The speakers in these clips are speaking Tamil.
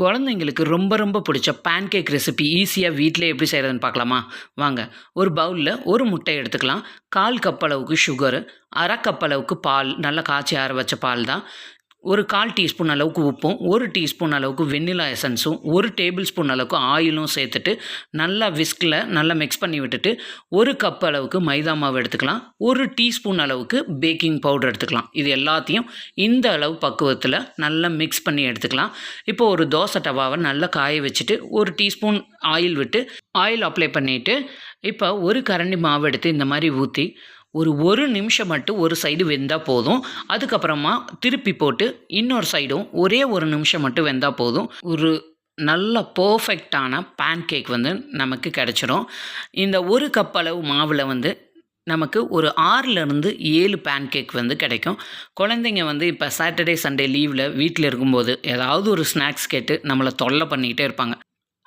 குழந்தைங்களுக்கு ரொம்ப ரொம்ப பிடிச்ச பேன்கேக் ரெசிபி ஈஸியாக வீட்டிலே எப்படி செய்கிறதுன்னு பார்க்கலாமா? வாங்க ஒரு பவுலில் ஒரு முட்டை எடுத்துக்கலாம். கால் கப் அளவுக்கு சுகரு அரை கப் அளவுக்கு பால் நல்லா காய்ச்சி ஆற வச்ச பால் தான் ஒரு கால் டீஸ்பூன் அளவுக்கு உப்பும் ஒரு டீஸ்பூன் அளவுக்கு வெண்ணிலா எசன்ஸும் ஒரு டேபிள் ஸ்பூன் அளவுக்கு ஆயிலும் சேர்த்துட்டு நல்லா விஸ்கில் நல்லா மிக்ஸ் பண்ணி விட்டுட்டு ஒரு கப் அளவுக்கு மைதா மாவு எடுத்துக்கலாம். ஒரு டீஸ்பூன் அளவுக்கு பேக்கிங் பவுடர் எடுத்துக்கலாம். இது எல்லாத்தையும் இந்த அளவு பக்குவத்தில் நல்லா மிக்ஸ் பண்ணி எடுத்துக்கலாம். இப்போ ஒரு தோசை டவாவை நல்லா காய வச்சுட்டு ஒரு டீஸ்பூன் ஆயில் விட்டு ஆயில் அப்ளை பண்ணிவிட்டு இப்போ ஒரு கரண்டி மாவு எடுத்து இந்த மாதிரி ஊற்றி ஒரு ஒரு நிமிஷம் மட்டும் ஒரு சைடு வெந்தால் போதும். அதுக்கப்புறமா திருப்பி போட்டு இன்னொரு சைடும் ஒரே ஒரு நிமிஷம் மட்டும் வெந்தால் போதும். ஒரு நல்ல பர்ஃபெக்டான பேன்கேக் வந்து நமக்கு கிடச்சிரும். இந்த ஒரு கப் அளவு மாவில் வந்து நமக்கு ஒரு ஆறுலேருந்து ஏழு பேன் கேக் வந்து கிடைக்கும். குழந்தைங்க வந்து இப்போ சாட்டர்டே சண்டே லீவில் வீட்டில் இருக்கும்போது ஏதாவது ஒரு ஸ்நாக்ஸ் கேட்டு நம்மளை தொல்லை பண்ணிக்கிட்டே இருப்பாங்க.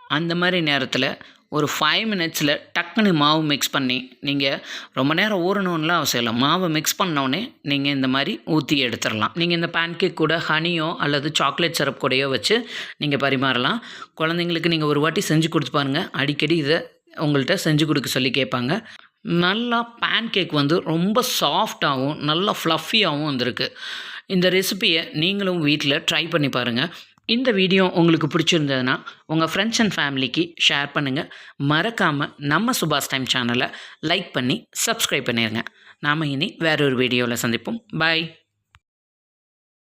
அந்த மாதிரி நேரத்தில் ஒரு ஃபைவ் மினிட்ஸில் டக்குன்னு மாவு மிக்ஸ் பண்ணி நீங்கள் ரொம்ப நேரம் ஊறணும்லாம் அவசியம் இல்லை. மாவை மிக்ஸ் பண்ணோடனே நீங்கள் இந்த மாதிரி ஊற்றி எடுத்துடலாம். நீங்கள் இந்த பேன்கேக் கூட ஹனியோ அல்லது சாக்லேட் சிரப் கூடயோ வச்சு நீங்கள் பரிமாறலாம். குழந்தைங்களுக்கு நீங்கள் ஒரு வாட்டி செஞ்சு கொடுத்து பாருங்கள் அடிக்கடி இதை உங்கள்கிட்ட செஞ்சு கொடுக்க சொல்லி கேட்பாங்க. நல்லா பேன்கேக் வந்து ரொம்ப சாஃப்டாகவும் நல்லா ஃப்ளஃபியாகவும் வந்திருக்கு. இந்த ரெசிபியை நீங்களும் வீட்டில் ட்ரை பண்ணி பாருங்கள் இந்த வீடியோ உங்களுக்கு பிடிச்சிருந்ததுன்னா உங்கள் ஃப்ரெண்ட்ஸ் அண்ட் ஃபேமிலிக்கு ஷேர் பண்ணுங்கள் மறக்காமல் நம்ம சுபாஷ் டைம் சேனலை லைக் பண்ணி சப்ஸ்கிரைப் பண்ணிடுங்க நாம் இனி வேறொரு வீடியோவில் சந்திப்போம். பாய்